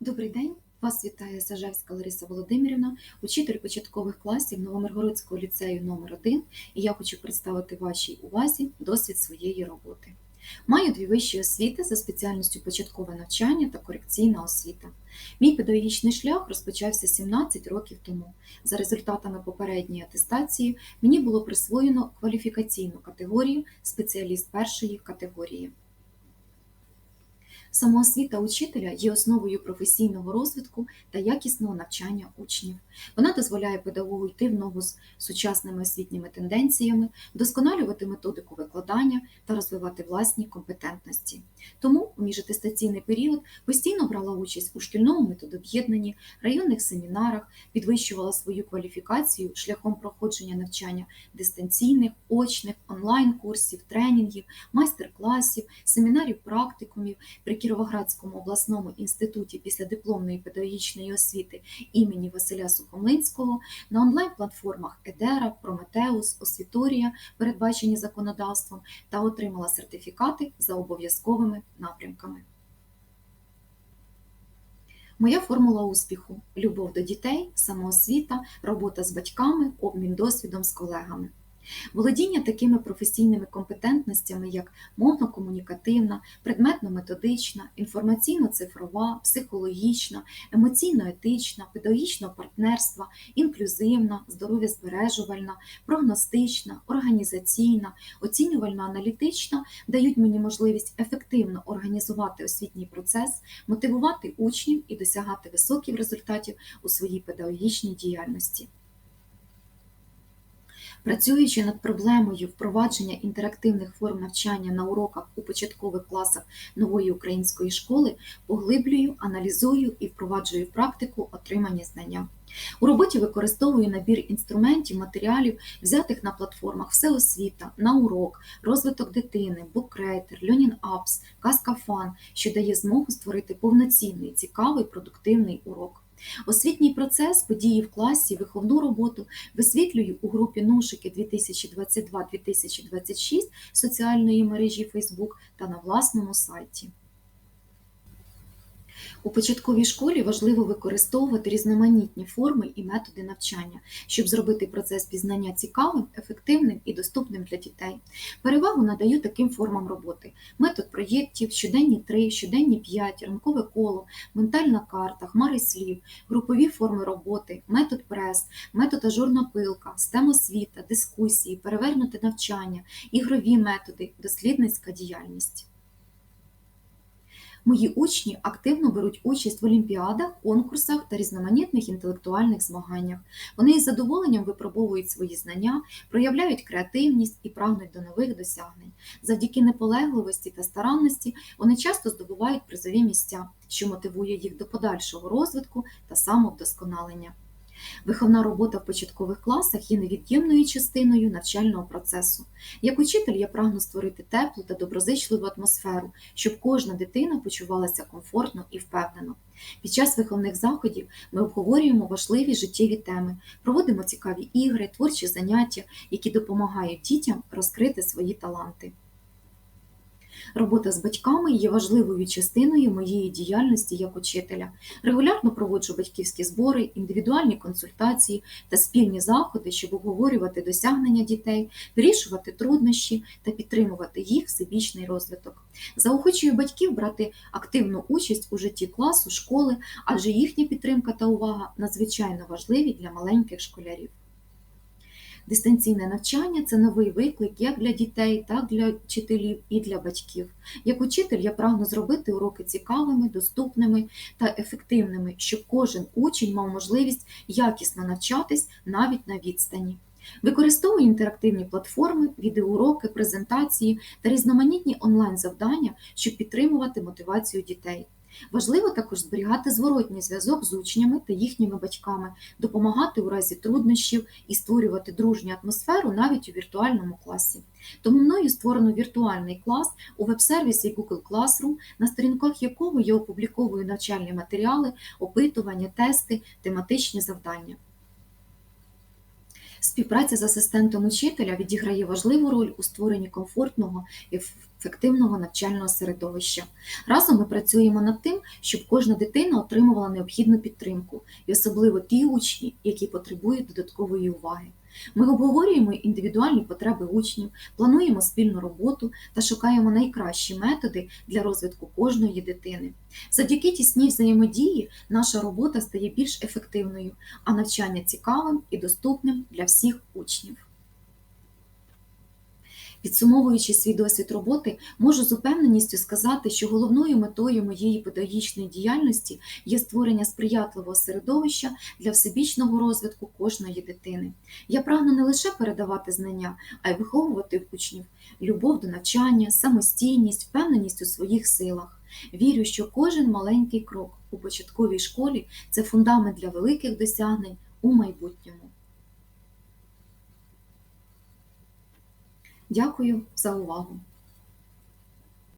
Добрий день! Вас вітає Сажевська Лариса Володимирівна, учитель початкових класів Новомиргородського ліцею номер 1 і я хочу представити вашій увазі досвід своєї роботи. Маю дві вищі освіти за спеціальністю початкове навчання та корекційна освіта. Мій педагогічний шлях розпочався 17 років тому. За результатами попередньої атестації мені було присвоєно кваліфікаційну категорію спеціаліст першої категорії. Самоосвіта учителя є основою професійного розвитку та якісного навчання учнів. Вона дозволяє педагогу йти в ногу з сучасними освітніми тенденціями, вдосконалювати методику викладання та розвивати власні компетентності. Тому у міжатестаційний період постійно брала участь у шкільному методоб'єднанні, районних семінарах, підвищувала свою кваліфікацію шляхом проходження навчання дистанційних, очних, онлайн-курсів, тренінгів, майстер-класів, семінарів практикумів Кіровоградському обласному інституті післядипломної педагогічної освіти імені Василя Сухомлинського на онлайн-платформах Едера, Прометеус, Освіторія, передбачені законодавством, та отримала сертифікати за обов'язковими напрямками. Моя формула успіху любов до дітей, самоосвіта, робота з батьками, обмін досвідом з колегами. Володіння такими професійними компетентностями, як мовно-комунікативна, предметно-методична, інформаційно-цифрова, психологічна, емоційно-етична, педагогічного партнерства, інклюзивна, здоров'я-збережувальна, прогностична, організаційна, оцінювально-аналітична дають мені можливість ефективно організувати освітній процес, мотивувати учнів і досягати високих результатів у своїй педагогічній діяльності. Працюючи над проблемою впровадження інтерактивних форм навчання на уроках у початкових класах нової української школи, поглиблюю, аналізую і впроваджую практику отримані знання. У роботі використовую набір інструментів, матеріалів, взятих на платформах Всеосвіта, на урок, розвиток дитини, букрейтер, Learning Apps, Казкафан, що дає змогу створити повноцінний, цікавий, продуктивний урок. Освітній процес, події в класі, виховну роботу висвітлюю у групі Нушики 2022-2026 соціальної мережі Facebook та на власному сайті. У початковій школі важливо використовувати різноманітні форми і методи навчання, щоб зробити процес пізнання цікавим, ефективним і доступним для дітей. Перевагу надаю таким формам роботи: метод проєктів, щоденні 3, щоденні 5, ранкове коло, ментальна карта, хмари слів, групові форми роботи, метод прес, метод ажурна пилка, STEM освіта, дискусії, перевернуте навчання, ігрові методи, дослідницька діяльність. Мої учні активно беруть участь в олімпіадах, конкурсах та різноманітних інтелектуальних змаганнях. Вони із задоволенням випробовують свої знання, проявляють креативність і прагнуть до нових досягнень. Завдяки неполегливості та старанності вони часто здобувають призові місця, що мотивує їх до подальшого розвитку та самовдосконалення. Виховна робота в початкових класах є невід'ємною частиною навчального процесу. Як учитель я прагну створити теплу та доброзичливу атмосферу, щоб кожна дитина почувалася комфортно і впевнено. Під час виховних заходів ми обговорюємо важливі життєві теми, проводимо цікаві ігри, творчі заняття, які допомагають дітям розкрити свої таланти. Робота з батьками є важливою частиною моєї діяльності як учителя. Регулярно проводжу батьківські збори, індивідуальні консультації та спільні заходи, щоб обговорювати досягнення дітей, вирішувати труднощі та підтримувати їх всебічний розвиток. Заохочую батьків брати активну участь у житті класу, школи, адже їхня підтримка та увага надзвичайно важливі для маленьких школярів. Дистанційне навчання це новий виклик як для дітей, так для вчителів і для батьків. Як учитель я прагну зробити уроки цікавими, доступними та ефективними, щоб кожен учень мав можливість якісно навчатись навіть на відстані. Використовую інтерактивні платформи, відеоуроки, презентації та різноманітні онлайн-завдання, щоб підтримувати мотивацію дітей. Важливо також зберігати зворотній зв'язок з учнями та їхніми батьками, допомагати у разі труднощів і створювати дружню атмосферу навіть у віртуальному класі. Тому мною створено віртуальний клас у веб-сервісі Google Classroom, на сторінках якого я опубліковую навчальні матеріали, опитування, тести, тематичні завдання. Співпраця з асистентом учителя відіграє важливу роль у створенні комфортного і ефективного навчального середовища. Разом ми працюємо над тим, щоб кожна дитина отримувала необхідну підтримку, і особливо ті учні, які потребують додаткової уваги. Ми обговорюємо індивідуальні потреби учнів, плануємо спільну роботу та шукаємо найкращі методи для розвитку кожної дитини. Завдяки тісній взаємодії наша робота стає більш ефективною, а навчання цікавим і доступним для всіх учнів. Підсумовуючи свій досвід роботи, можу з упевненістю сказати, що головною метою моєї педагогічної діяльності є створення сприятливого середовища для всебічного розвитку кожної дитини. Я прагну не лише передавати знання, а й виховувати учнів любов до навчання, самостійність, впевненість у своїх силах. Вірю, що кожен маленький крок у початковій школі це фундамент для великих досягнень у майбутньому. Дякую за увагу!